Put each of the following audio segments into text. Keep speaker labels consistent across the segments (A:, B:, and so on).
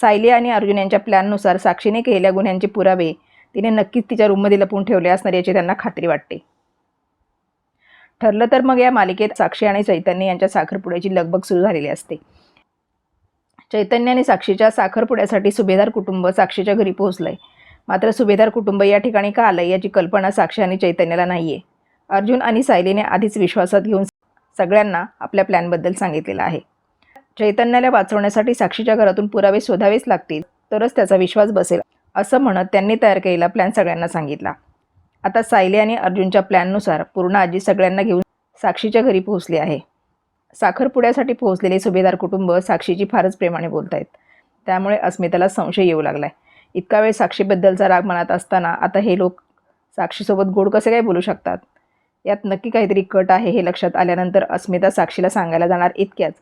A: सायली आणि अर्जुन यांच्या प्लॅननुसार साक्षीने केलेल्या गुन्ह्यांचे पुरावे तिने नक्कीच तिच्या रूममध्ये लपवून ठेवले असणार याची त्यांना खात्री वाटते. ठरलं तर मग या मालिकेत साक्षी आणि चैतन्य यांच्या साखरपुड्याची लगबग सुरू झालेली असते. चैतन्य आणि साक्षीच्या साखरपुड्यासाठी सुभेदार कुटुंब साक्षीच्या घरी पोहोचलंय. मात्र सुभेदार कुटुंब या ठिकाणी का आलंय याची कल्पना साक्षी आणि चैतन्याला नाहीये. अर्जुन आणि सायलीने आधीच विश्वासात घेऊन सगळ्यांना आपल्या प्लॅनबद्दल सांगितलेलं आहे. चैतन्याला वाचवण्यासाठी साक्षीच्या घरातून पुरावे शोधावेच लागतील तरच त्याचा विश्वास बसेल असं म्हणत त्यांनी तयार केलेला प्लॅन सगळ्यांना सांगितला. आता सायली आणि अर्जुनच्या प्लॅननुसार पूर्ण आजी सगळ्यांना घेऊन साक्षीच्या घरी पोहोचली आहे. साखरपुड्यासाठी पोहोचलेले सुभेदार कुटुंब साक्षीची फारच प्रेमाने बोलत आहेत त्यामुळे अस्मिताला संशय येऊ लागलाय. इतका वेळ साक्षीबद्दलचा राग मनात असताना आता हे लोक साक्षीसोबत गोड कसे काय बोलू शकतात? यात नक्की काहीतरी कट आहे हे लक्षात आल्यानंतर अस्मिता साक्षीला सांगायला जाणार इतक्याच.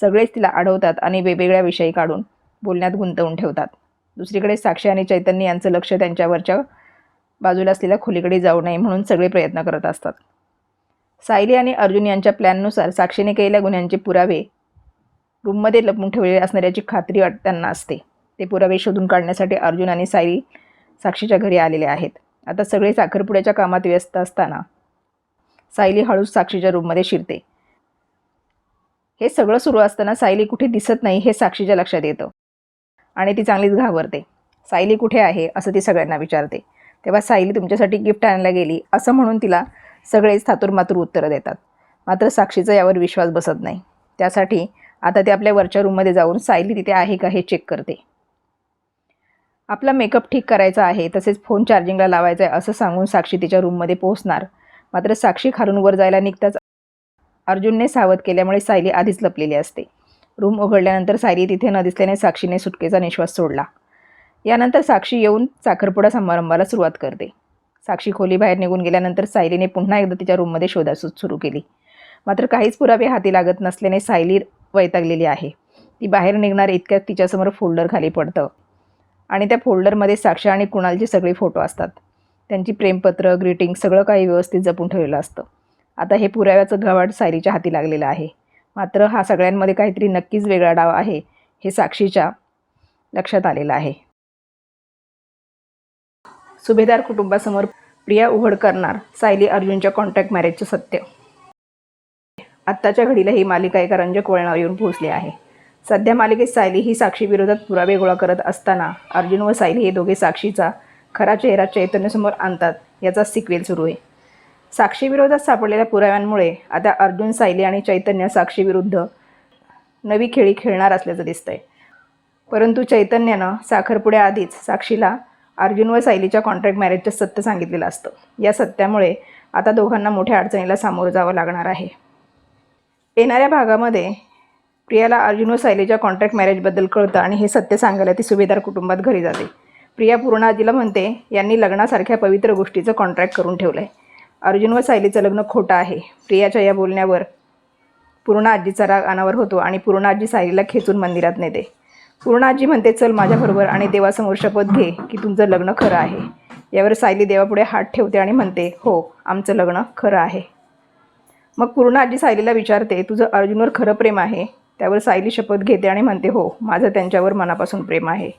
A: सगळेच तिला अडवतात आणि वेगवेगळ्या विषयी काढून बोलण्यात गुंतवून ठेवतात. दुसरीकडे साक्षी आणि चैतन्य यांचं लक्ष त्यांच्यावरच्या बाजूला असलेल्या खोलीकडे जाऊ नये म्हणून सगळे प्रयत्न करत असतात. सायली आणि अर्जुन यांच्या प्लॅननुसार साक्षीने केलेल्या गुन्ह्यांचे पुरावे रूममध्ये लपवून ठेवलेले असणाऱ्याची खात्री वाट त्यांना असते. ते पुरावे शोधून काढण्यासाठी अर्जुन आणि सायली साक्षीच्या घरी आलेले आहेत. आता सगळे साखरपुड्याच्या कामात व्यस्त असताना सायली हळूच साक्षीच्या रूममध्ये शिरते. हे सगळं सुरू असताना सायली कुठे दिसत नाही हे साक्षीच्या लक्षात येतं. आणि ती चांगलीच घाबरते. सायली कुठे आहे असं ती सगळ्यांना विचारते. तेव्हा सायली तुमच्यासाठी गिफ्ट आणायला गेली असं म्हणून तिला सगळेच थातूरमातूर उत्तरं देतात. मात्र साक्षीचा यावर विश्वास बसत नाही. त्यासाठी आता ते आपल्या वरच्या रूममध्ये जाऊन सायली तिथे आहे का हे चेक करते. आपला मेकअप ठीक करायचा आहे तसेच फोन चार्जिंगला लावायचा आहे असं सांगून साक्षी तिच्या रूममध्ये पोहोचणार. मात्र साक्षी खालून वर जायला निघताच अर्जुनने सावध केल्यामुळे सायली आधीच लपलेली असते. रूम उघडल्यानंतर सायली तिथे न दिसल्याने साक्षीने सुटकेचा निश्वास सोडला. यानंतर साक्षी येऊन साखरपुडा समारंभाला सुरुवात करते. साक्षी खोलीबाहेर निघून गेल्यानंतर सायलीने पुन्हा एकदा तिच्या रूममध्ये शोधाशोध सुरू केली. मात्र काहीच पुरावे हाती लागत नसल्याने सायली वैतागलेली आहे. ती बाहेर निघणार इतक्यात तिच्यासमोर फोल्डर खाली पडतं. आणि त्या फोल्डरमध्ये साक्षी आणि कुणालचे सगळे फोटो असतात. त्यांची प्रेमपत्र ग्रीटिंग सगळं काही व्यवस्थित जपून ठेवलेलं असतं. आता हे पुराव्याचं गवाड सायलीच्या हाती लागलेलं आहे. मात्र हा सगळ्यांमध्ये काहीतरी नक्कीच वेगळा डाव आहे हे साक्षीच्या लक्षात आलेलं आहे. सुभेदार कुटुंबासमोर प्रिया उघड करणार सायली अर्जुनच्या कॉन्टॅक्ट मॅरेजचं सत्य. आत्ताच्या घडीला ही मालिका एका रंजक वळणावर येऊन पोहोचली आहे. सध्या मालिकेत सायली ही साक्षीविरोधात पुरावे गोळा करत असताना अर्जुन व सायली हे दोघे साक्षीचा खरा चेहरा चैतन्यसमोर आणतात याचा सिक्वेल सुरू आहे. साक्षीविरोधात सापडलेल्या पुराव्यांमुळे आता अर्जुन सायली आणि चैतन्य साक्षीविरुद्ध नवी खेळी खेळणार असल्याचं दिसतंय. परंतु चैतन्यानं साखरपुड्याआधीच साक्षीला अर्जुन व सायलीच्या कॉन्ट्रॅक्ट मॅरेजचं सत्य सांगितलेलं असतं. या सत्यामुळे आता दोघांना मोठ्या अडचणीला सामोरं जावं लागणार आहे. येणाऱ्या भागामध्ये प्रियाला अर्जुन व सायलीच्या कॉन्ट्रॅक्ट मॅरेजबद्दल कळतं आणि हे सत्य सांगायला ती सुभेदार कुटुंबात घरी जाते. प्रिया पूर्ण आजीला म्हणते यांनी लग्नासारख्या पवित्र गोष्टीचं कॉन्ट्रॅक्ट करून ठेवलं आहे अर्जुन व सायलीचं लग्न खोटं आहे. प्रियाच्या या बोलण्यावर पूर्ण आजीचा राग अनावर होतो आणि पूर्ण आजी सायलीला खेचून मंदिरात नेते. पूर्ण आजी म्हणते चल माझ्याबरोबर आणि देवासमोर शपथ घे की तुमचं लग्न खरं आहे. यावर सायली देवापुढे हात ठेवते आणि म्हणते हो आमचं लग्न खरं आहे. मग पूर्ण आजी सायलीला विचारते तुझं अर्जुनवर खरं प्रेम आहे? त्यावर सायली शपथ घेते आणि म्हणते हो माझं त्यांच्यावर मनापासून प्रेम आहे.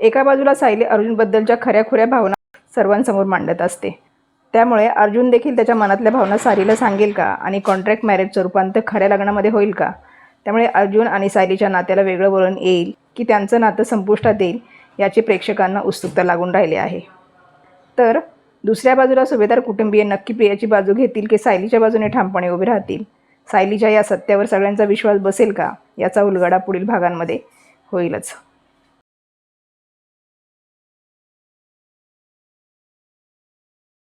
A: एका बाजूला सायली अर्जुनबद्दलच्या खऱ्याखुऱ्या भावना सर्वांसमोर मांडत असते. त्यामुळे अर्जुन देखील त्याच्या मनातल्या भावना सायलीला सांगेल का? आणि कॉन्ट्रॅक्ट मॅरेजचं रूपांतर खऱ्या लग्नामध्ये होईल का? त्यामुळे अर्जुन आणि सायलीच्या नात्याला वेगळं वळण येईल की त्यांचं नातं संपुष्टात येईल याची प्रेक्षकांना उत्सुकता लागून राहिली आहे. तर दुसऱ्या बाजूला सुभेदार कुटुंबीय नक्की प्रियाची बाजू घेतील की सायलीच्या बाजूने ठामपणे उभे राहतील? सायलीच्या या सत्यावर सगळ्यांचा विश्वास बसेल का? याचा उलगडा पुढील भागांमध्ये होईलच.